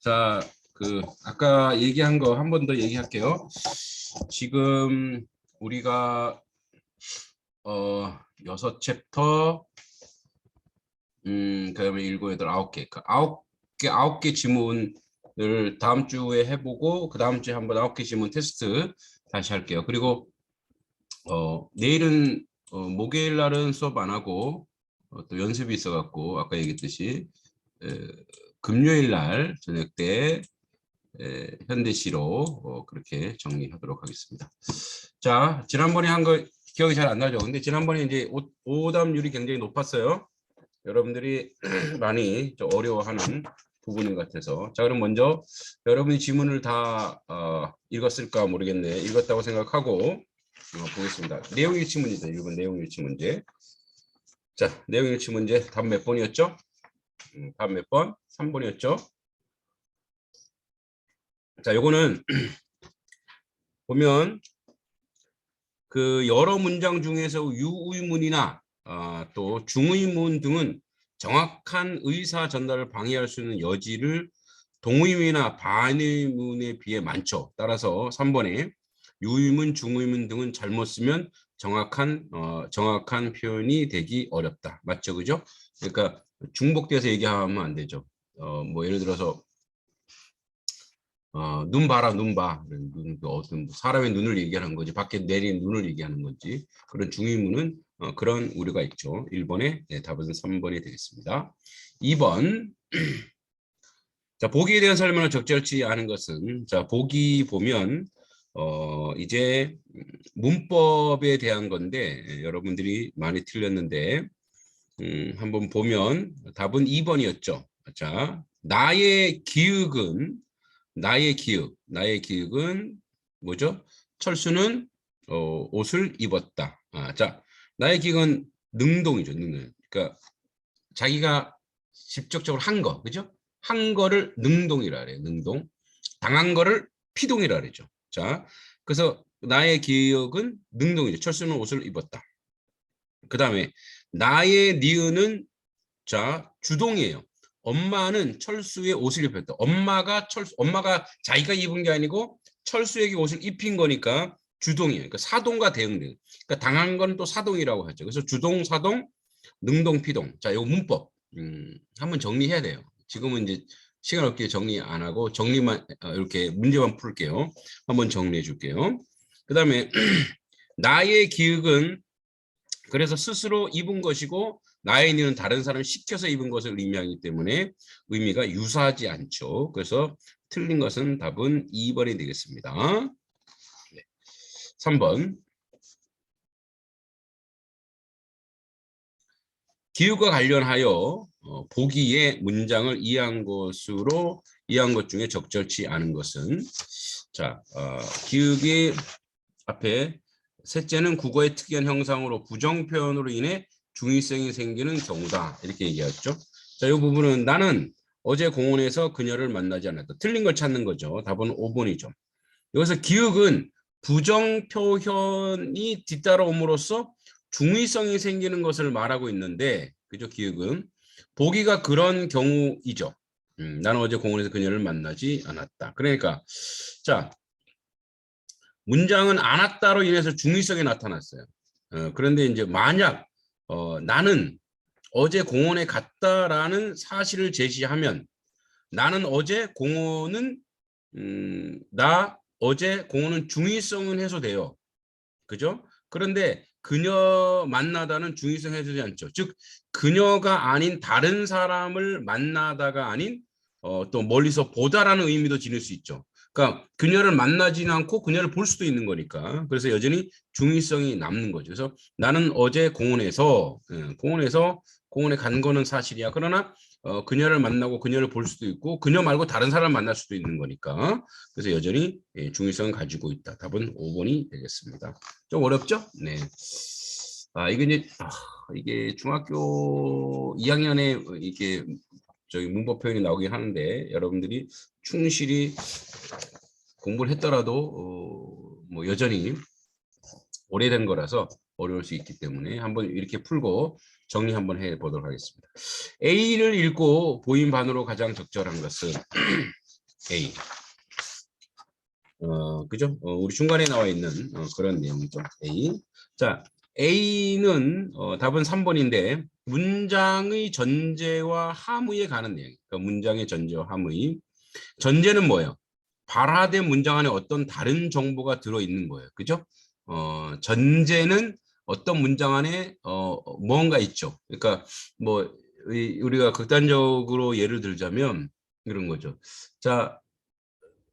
자, 그 아까 얘기한 거 한 번 더 얘기할게요. 지금 우리가 어 여섯 챕터 음 그다음에 일곱 여덟 아홉 개그 아홉 개 아홉 개 지문을 다음 주에 해보고 그 다음 주에 한번 아홉 개 지문 테스트 다시 할게요. 그리고 어 내일은 어, 목요일 날은 수업 안 하고 어, 또 연습이 있어갖고 아까 얘기했듯이 에, 금요일 날 저녁 때 에, 현대시로 어, 그렇게 정리하도록 하겠습니다. 자, 지난번에 한 거 기억이 잘 안 나죠. 근데 지난번에 이제 오, 오답률이 굉장히 높았어요. 여러분들이 많이 좀 어려워하는 부분인 것 같아서. 자, 그럼 먼저 여러분이 지문을 다 어, 읽었을까 모르겠네. 읽었다고 생각하고 어, 보겠습니다. 내용 일치 문제죠. 이번 내용 일치 문제. 자, 내용 일치 문제 답 몇 번이었죠? 음, 답몇 번? 3번이었죠? 자, 요거는 보면 그 여러 문장 중에서 유의문이나 아, 또 중의문 등은 정확한 의사 전달을 방해할 수 있는 여지를 동의문이나 반의문에 비해 많죠. 따라서 3번에 유의문, 중의문 등은 잘못 쓰면 정확한 어, 정확한 표현이 되기 어렵다. 맞죠, 그죠? 그러니까 중복돼서 얘기하면 안 되죠. 어, 뭐 예를 들어서 어, 눈 봐라, 눈 봐. 눈, 그 어떤 뭐 사람의 눈을 얘기하는 거지, 밖에 내린 눈을 얘기하는 건지 그런 중의문은 어, 그런 우려가 있죠. 1번의 네, 답은 3번이 되겠습니다. 2번 자 보기에 대한 설명을 적절치 않은 것은 자 보기 보면 어 이제 문법에 대한 건데 예, 여러분들이 많이 틀렸는데 음, 한번 보면 답은 2번이었죠. 자 나의 기억은 나의 기억 나의 기억은 뭐죠? 철수는 어, 옷을 입었다. 아, 자 나의 기억은 능동이죠. 능동. 그러니까 자기가 직접적으로 한 거, 그죠? 한 거를 능동이라 그래요. 능동. 당한 거를 피동이라 그러죠. 자, 그래서 나의 기억은 능동이죠. 철수는 옷을 입었다. 그 다음에 나의 니은은 자 주동이에요. 엄마는 철수의 옷을 입혔다. 엄마가 철수, 엄마가 자기가 입은 게 아니고 철수에게 옷을 입힌 거니까 주동이에요. 그러니까 사동과 대응된. 그러니까 당한 건 또 사동이라고 하죠. 그래서 주동, 사동, 능동, 피동. 자, 요 문법 음, 한번 정리해야 돼요. 지금은 이제 시간 없게 정리 안 하고 정리만 어, 이렇게 문제만 풀게요. 한번 정리해 줄게요. 그 다음에 나의 기억은 그래서 스스로 입은 것이고 나의 니는 다른 사람 시켜서 입은 것을 의미하기 때문에 의미가 유사하지 않죠. 그래서 틀린 것은 답은 2번이 되겠습니다. 네. 3번 기후과 관련하여 어, 보기에 문장을 이해한 것으로 이해한 것 중에 적절치 않은 것은 자 어, 기억이 앞에 셋째는 국어의 특이한 형상으로 부정 표현으로 인해 중의성이 생기는 경우다 이렇게 얘기했죠. 자, 이 부분은 나는 어제 공원에서 그녀를 만나지 않았다. 틀린 걸 찾는 거죠. 답은 5번이죠. 여기서 기억은 부정 표현이 뒤따라옴으로써 중의성이 생기는 것을 말하고 있는데 그죠 기억은 보기가 그런 경우이죠. 음, 나는 어제 공원에서 그녀를 만나지 않았다. 그러니까 자 문장은 안 왔다로 인해서 중의성이 나타났어요. 어, 그런데 이제 만약 어, 나는 어제 공원에 갔다라는 사실을 제시하면 나는 어제 공원은 음, 나 어제 공원은 중의성은 해소돼요. 그죠? 그런데 그녀 만나다는 중의성 해소되지 않죠. 즉 그녀가 아닌 다른 사람을 만나다가 아닌 어, 또 멀리서 보다라는 의미도 지닐 수 있죠. 그러니까 그녀를 만나지는 않고 그녀를 볼 수도 있는 거니까 그래서 여전히 중의성이 남는 거죠. 그래서 나는 어제 공원에서 예, 공원에서 공원에 간 거는 사실이야. 그러나 어, 그녀를 만나고 그녀를 볼 수도 있고 그녀 말고 다른 사람 만날 수도 있는 거니까 그래서 여전히 예, 중의성을 가지고 있다. 답은 5번이 되겠습니다. 좀 어렵죠? 네. 아 이게 이제 아, 이게 중학교 2학년에 이게 저기 문법 표현이 나오긴 하는데 여러분들이 충실히 공부를 했더라도 어, 뭐 여전히 오래된 거라서 어려울 수 있기 때문에 한번 이렇게 풀고 정리 한번 해 보도록 하겠습니다. A를 읽고 보인 반으로 가장 적절한 것은 A. 어, 그죠? 어, 우리 중간에 나와 있는 어, 그런 내용이죠. A. 자, A는 어, 답은 3번인데 문장의 전제와 함의에 관한 내용. 그러니까 문장의 전제와 함의. 전제는 뭐예요? 발화된 문장 안에 어떤 다른 정보가 들어 있는 거예요. 그죠? 어, 전제는 어떤 문장 안에 어, 뭔가 있죠. 그러니까 뭐 이- 우리가 극단적으로 예를 들자면 이런 거죠. 자,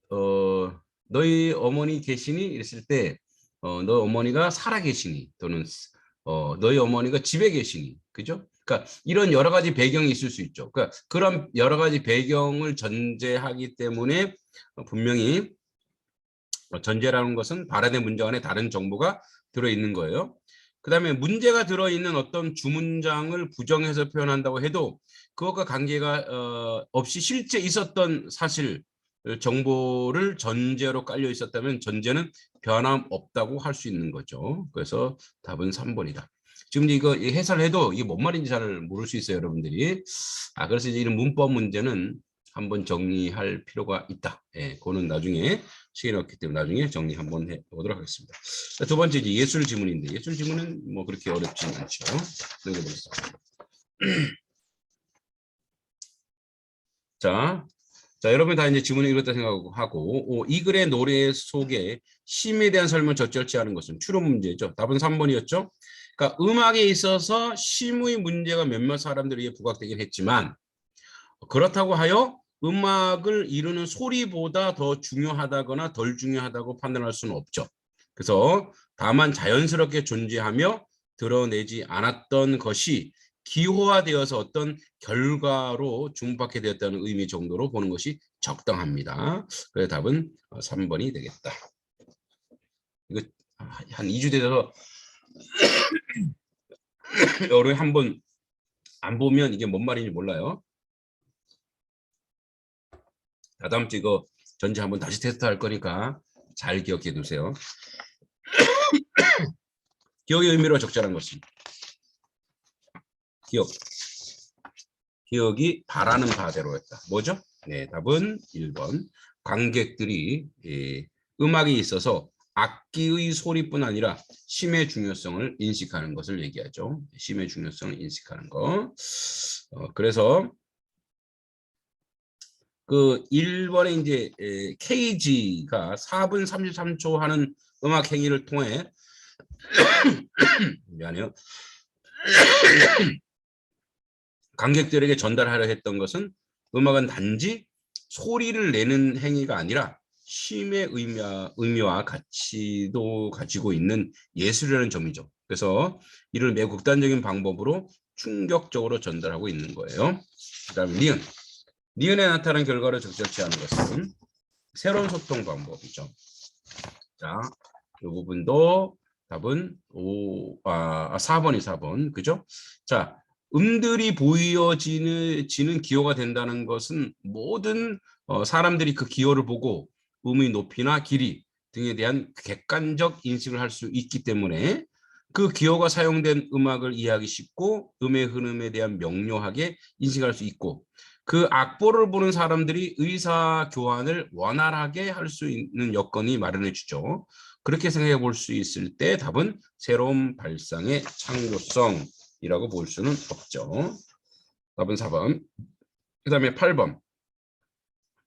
어, 너희 어머니 계시니? 이랬을 때, 어, 너 어머니가 살아 계시니? 또는, 어, 너희 어머니가 집에 계시니? 그죠? 그러니까 이런 여러 가지 배경이 있을 수 있죠. 그러니까 그런 여러 가지 배경을 전제하기 때문에 어, 분명히 어, 전제라는 것은 발화된 문장 안에 다른 정보가 들어있는 거예요. 그 다음에 문제가 들어있는 어떤 주문장을 부정해서 표현한다고 해도 그것과 관계가 어, 없이 실제 있었던 사실 어, 정보를 전제로 깔려 있었다면 전제는 변함없다고 할 수 있는 거죠. 그래서 답은 3번이다. 지금 이거 이 해설해도 이게 뭔 말인지 잘 모를 수 있어요, 여러분들이. 아, 그래서 이제 이런 문법 문제는 한번 정리할 필요가 있다. 예, 그거는 나중에 시간이 없기 때문에 나중에 정리 한번 해 보도록 하겠습니다. 자, 두 번째 이제 예술 지문인데 예술 지문은 뭐 그렇게 어렵진 않죠. 넘겨보겠습니다. 자, 자 여러분 다 이제 지문을 읽었다 생각하고 오, 이 글의 노래 속에 심에 대한 설명을 적절치 않은 것은 추론 문제죠. 답은 3번이었죠. 그러니까 음악에 있어서 심의 문제가 몇몇 사람들에 의해 부각되긴 했지만 그렇다고 하여 음악을 이루는 소리보다 더 중요하다거나 덜 중요하다고 판단할 수는 없죠. 그래서 다만 자연스럽게 존재하며 드러내지 않았던 것이 기호화되어서 어떤 결과로 중박해 되었다는 의미 정도로 보는 것이 적당합니다. 그래서 답은 3번이 되겠다. 이거 한 2주 돼서 여러 한번 안 보면 이게 뭔 말인지 몰라요. 자, 다음 주 이거 전체 한번 다시 테스트할 거니까 잘 기억해 두세요. 기억의 의미로 적절한 것은 기억. 기억이 바라는 바대로였다. 뭐죠? 네, 답은 1번. 관객들이 예, 음악에 있어서 악기의 소리뿐 아니라 심의 중요성을 인식하는 것을 얘기하죠. 심의 중요성을 인식하는 거. 어, 그래서 그 1번에 이제 에, KG가 4분 33초 하는 음악 행위를 통해 미안해요. 관객들에게 전달하려 했던 것은 음악은 단지 소리를 내는 행위가 아니라 쉼의 의미와, 의미와 가치도 가지고 있는 예술이라는 점이죠. 그래서 이를 매우 극단적인 방법으로 충격적으로 전달하고 있는 거예요. 그 다음에 니은. 니은에 나타난 결과를 적절치 않은 것은 새로운 소통 방법이죠. 자, 이 부분도 답은 5, 아, 4번이 4번. 그죠? 자, 음들이 보여지는 지는 기호가 된다는 것은 모든 어, 사람들이 그 기호를 보고 음의 높이나 길이 등에 대한 객관적 인식을 할 수 있기 때문에 그 기호가 사용된 음악을 이해하기 쉽고 음의 흐름에 대한 명료하게 인식할 수 있고 그 악보를 보는 사람들이 의사 교환을 원활하게 할 수 있는 여건이 마련해 주죠. 그렇게 생각해 볼 수 있을 때 답은 새로운 발상의 창조성 이라고 볼 수는 없죠. 답은 4번. 그 다음에 8번.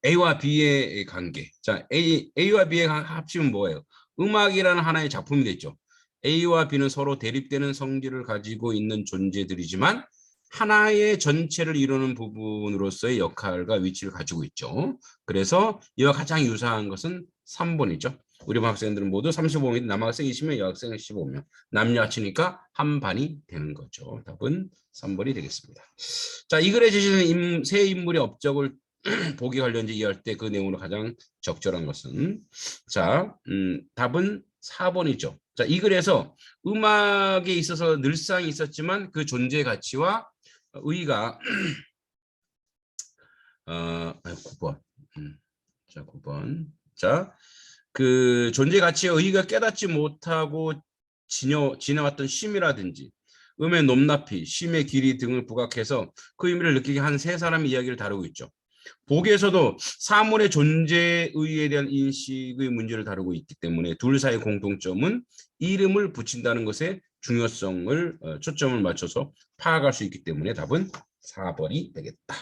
A와 B의 관계. 자, A, A와 B의 합치면 뭐예요? 음악이라는 하나의 작품이 됐죠. A와 B는 서로 대립되는 성질을 가지고 있는 존재들이지만 하나의 전체를 이루는 부분으로서의 역할과 위치를 가지고 있죠. 그래서 이와 가장 유사한 것은 3번이죠. 우리 반 학생들은 모두 35명인데 남학생이 20명, 여학생이 15명. 남녀 합치니까 한 반이 되는 거죠. 답은 3번이 되겠습니다. 자, 이 글에 임, 새 인물의 업적을 보기 관련지 이해할 때 그 내용으로 가장 적절한 것은 자, 음, 답은 4번이죠. 자, 이 글에서 음악에 있어서 늘상 있었지만 그 존재 가치와 의의가 어, 9번. 음, 자, 9번. 자, 그 존재 가치의 의의가 깨닫지 못하고 지녀, 지나왔던 심이라든지 음의 높낮이, 심의 길이 등을 부각해서 그 의미를 느끼게 한 세 사람의 이야기를 다루고 있죠. 복에서도 사물의 존재의에 대한 인식의 문제를 다루고 있기 때문에 둘 사이의 공통점은 이름을 붙인다는 것에 중요성을 어, 초점을 맞춰서 파악할 수 있기 때문에 답은 4번이 되겠다.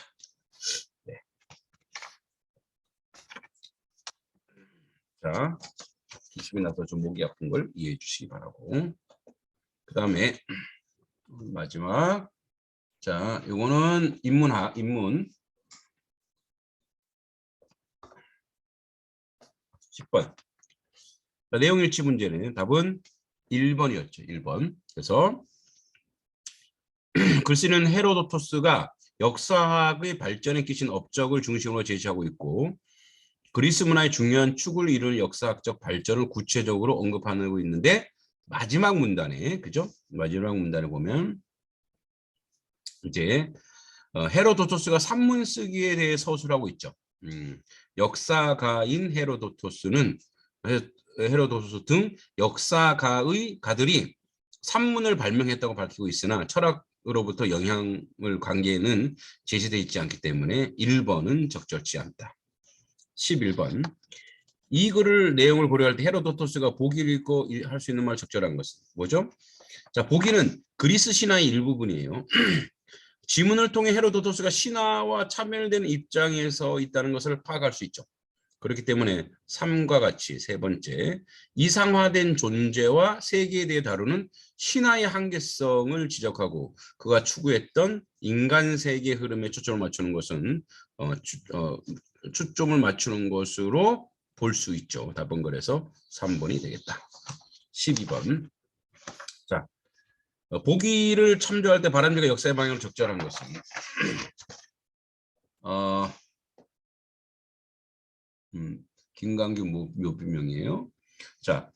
자, 기습이 나서 좀 목이 아픈 걸 이해해 주시기 바라고. 그 다음에 마지막 자, 요거는 인문학 인문 10번. 자, 내용 일치 문제는 답은 1번이었죠. 1번. 그래서 글쓰는 헤로도토스가 역사학의 발전에 끼친 업적을 중심으로 제시하고 있고 그리스 문화의 중요한 축을 이루는 역사학적 발전을 구체적으로 언급하고 있는데 마지막 문단에 그죠? 마지막 문단에 보면 이제 어, 헤로도토스가 산문 쓰기에 대해 서술하고 있죠. 음, 역사가인 헤로도토스는 헤- 헤로도토스 등 역사가의 가들이 산문을 발명했다고 밝히고 있으나 철학으로부터 영향을 관계는 제시되어 있지 않기 때문에 1번은 적절치 않다. 11번 이 글을 내용을 고려할 때 헤로도토스가 보기를 읽고 할 수 있는 말 적절한 것은 뭐죠? 자 보기는 그리스 신화의 일부분이에요. 지문을 통해 헤로도토스가 신화와 차별되는 입장에서 있다는 것을 파악할 수 있죠. 그렇기 때문에 3과 같이 세 번째 이상화된 존재와 세계에 대해 다루는 신화의 한계성을 지적하고 그가 추구했던 인간 세계 흐름에 초점을 맞추는 것은 어, 추, 어, 초점을 맞추는 것으로 볼 수 있죠. 답은 그래서 3번이 되겠다. 12번 자 어, 보기를 참조할 때 바람직한 역사의 방향을 적절한 것은 어, 음, 김강규 모- 묘비명이에요. 자,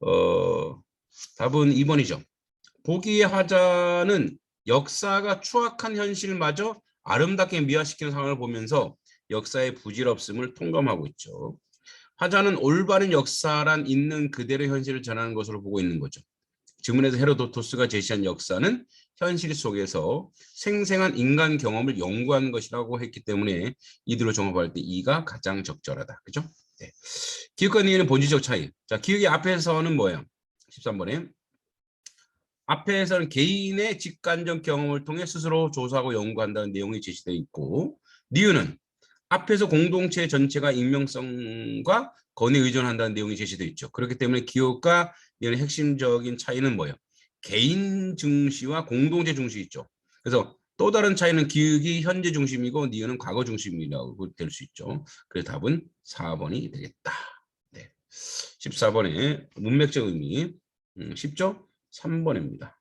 어, 답은 2번이죠. 보기의 화자는 역사가 추악한 현실마저 아름답게 미화시키는 상황을 보면서 역사의 부질없음을 통감하고 있죠. 화자는 올바른 역사란 있는 그대로 현실을 전하는 것으로 보고 있는 거죠. 지문에서 헤로도토스가 제시한 역사는 현실 속에서 생생한 인간 경험을 연구한 것이라고 했기 때문에 이들을 종합할 때 이가 가장 적절하다. 그죠? 네. 기억과 니은의 본질적 차이. 자, 기억이 앞에서는 뭐예요? 13번에 앞에서는 개인의 직관적 경험을 통해 스스로 조사하고 연구한다는 내용이 제시되어 있고 니은은 앞에서 공동체 전체가 익명성과 건에 의존한다는 내용이 제시되어 있죠. 그렇기 때문에 기억과 니은의 핵심적인 차이는 뭐예요? 개인 중시와 공동체 중시 있죠. 그래서 또 다른 차이는 기억이 현재 중심이고 니은은 과거 중심이라고 될 수 있죠. 그래서 답은 4번이 되겠다. 네. 14번에 문맥적 의미 음, 쉽죠? 3번입니다.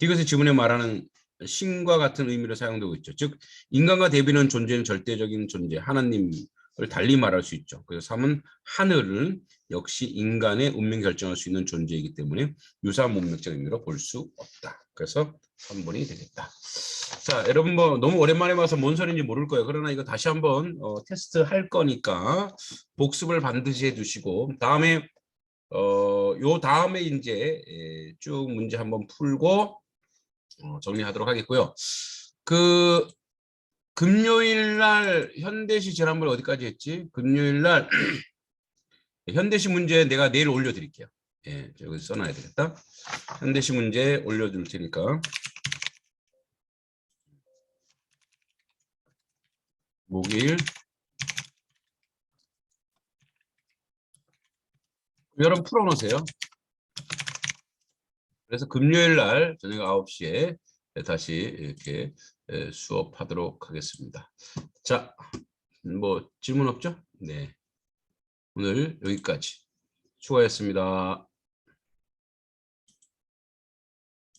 이것이 지문에 말하는 신과 같은 의미로 사용되고 있죠. 즉 인간과 대비는 존재는 절대적인 존재 하나님을 달리 말할 수 있죠. 그래서 3은 하늘은 역시 인간의 운명 결정할 수 있는 존재이기 때문에 유사한 문맥적 의미로 볼 수 없다. 그래서 3번이 되겠다. 자, 여러분 뭐 너무 오랜만에 와서 뭔 소리인지 모를 거예요. 그러나 이거 다시 한번 어, 테스트 할 거니까 복습을 반드시 해두시고 다음에 어, 요 다음에 이제 예, 쭉 문제 한번 풀고 어, 정리하도록 하겠고요. 그 금요일 날 현대시 지난번에 어디까지 했지? 금요일 날 현대시 문제 내가 내일 올려드릴게요. 예, 저기 써놔야 되겠다. 현대시 문제 올려줄 테니까. 목요일. 여러분 풀어놓으세요. 그래서 금요일 날 저녁 9시에 다시 이렇게 에, 수업하도록 하겠습니다. 자, 뭐 질문 없죠? 네. 오늘 여기까지. 수고하셨습니다.